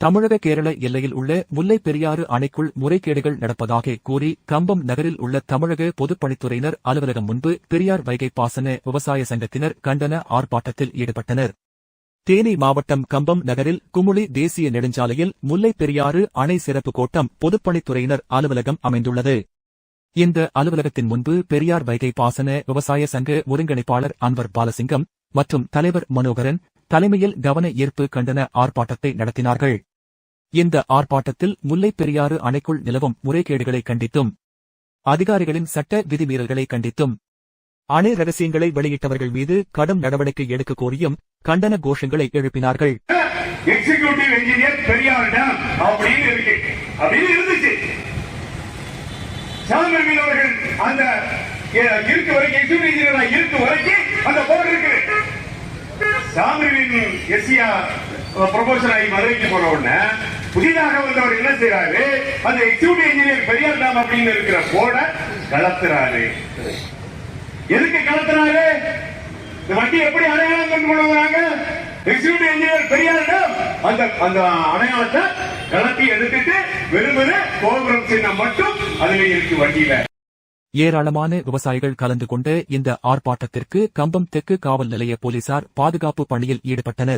தமிழக கேரள எல்லையில் உள்ள முல்லை பெரியாறு அணைக்குள் முறைகேடுகள் நடப்பதாக கூறி கம்பம் நகரில் உள்ள தமிழக பொதுப்பணித்துறையினர் அலுவலகம் முன்பு பெரியார் வைகை பாசன விவசாய சங்கத்தினர் கண்டன ஆர்ப்பாட்டத்தில் ஈடுபட்டனர். தேனி மாவட்டம் கம்பம் நகரில் குமுளி தேசிய நெடுஞ்சாலையில் முல்லை பெரியாறு அணை சிறப்பு கோட்டம் பொதுப்பணித்துறையினர் அலுவலகம் அமைந்துள்ளது. இந்த அலுவலகத்தின் முன்பு பெரியார் வைகை பாசன விவசாய சங்க ஒருங்கிணைப்பாளர் அன்வர் பாலசிங்கம் மற்றும் தலைவர் மனோகரன் தலைமையில் கவன ஈர்ப்பு கண்டன ஆர்ப்பாட்டத்தை நடத்தினார்கள். இந்த ஆர்ப்பாட்டத்தில் முல்லைப் பெரியாறு அணைக்குள் நிலவும் முறைகேடுகளை கண்டித்தும் அதிகாரிகளின் சட்ட விதிமீறல்களை கண்டித்தும் அணை ரகசியங்களை வெளியிட்டவர்கள் மீது கடும் நடவடிக்கை எடுக்க கோரியும் கண்டன கோஷங்களை எழுப்பினார்கள். எக்ஸிகியூட்டிவ் இன்ஜினியர் பெரியார் டேம் அப்படின்னு இருக்கு. அப்படின்னு இருந்துச்சு. சாமி மீனவர்கள் அந்த இருக்கு வரைக்கும் எக்ஸிகியூட்டிவ் இன்ஜினியர் இருக்கு வரைக்கும் அந்த போர்டு இருக்கு. சாமியின் எஸ்சியா ப்ரொபோசல் ஆகி மதுரைக்கு போன உடனே புதிதாக வந்தவர் என்ன செய்யறாரு அந்த எக்ஸிக்யூட்டிவ் இன்ஜினியர் பெரியார் டேம் அப்படின்னு இருக்கிற போட கலத்துறாரு. எதுக்கு கலத்துறாரு? இந்த வண்டி எப்படி அடையாளம் கண்டு கொண்டு வராங்க? எக்ஸிக்யூட்டிவ் இன்ஜினியர் பெரியாரிடம் அந்த அந்த அடையாளத்தை கலத்தி எடுத்துட்டு வெறுமனே கோபுரம் சின்னம் மட்டும் அதுல இருக்கு வண்டியில. ஏராளமான விவசாயிகள் கலந்து கொண்ட இந்த ஆர்ப்பாட்டத்திற்கு கம்பம் தெற்கு காவல் நிலைய போலீசார் பாதுகாப்பு பணியில் ஈடுபட்டனர்.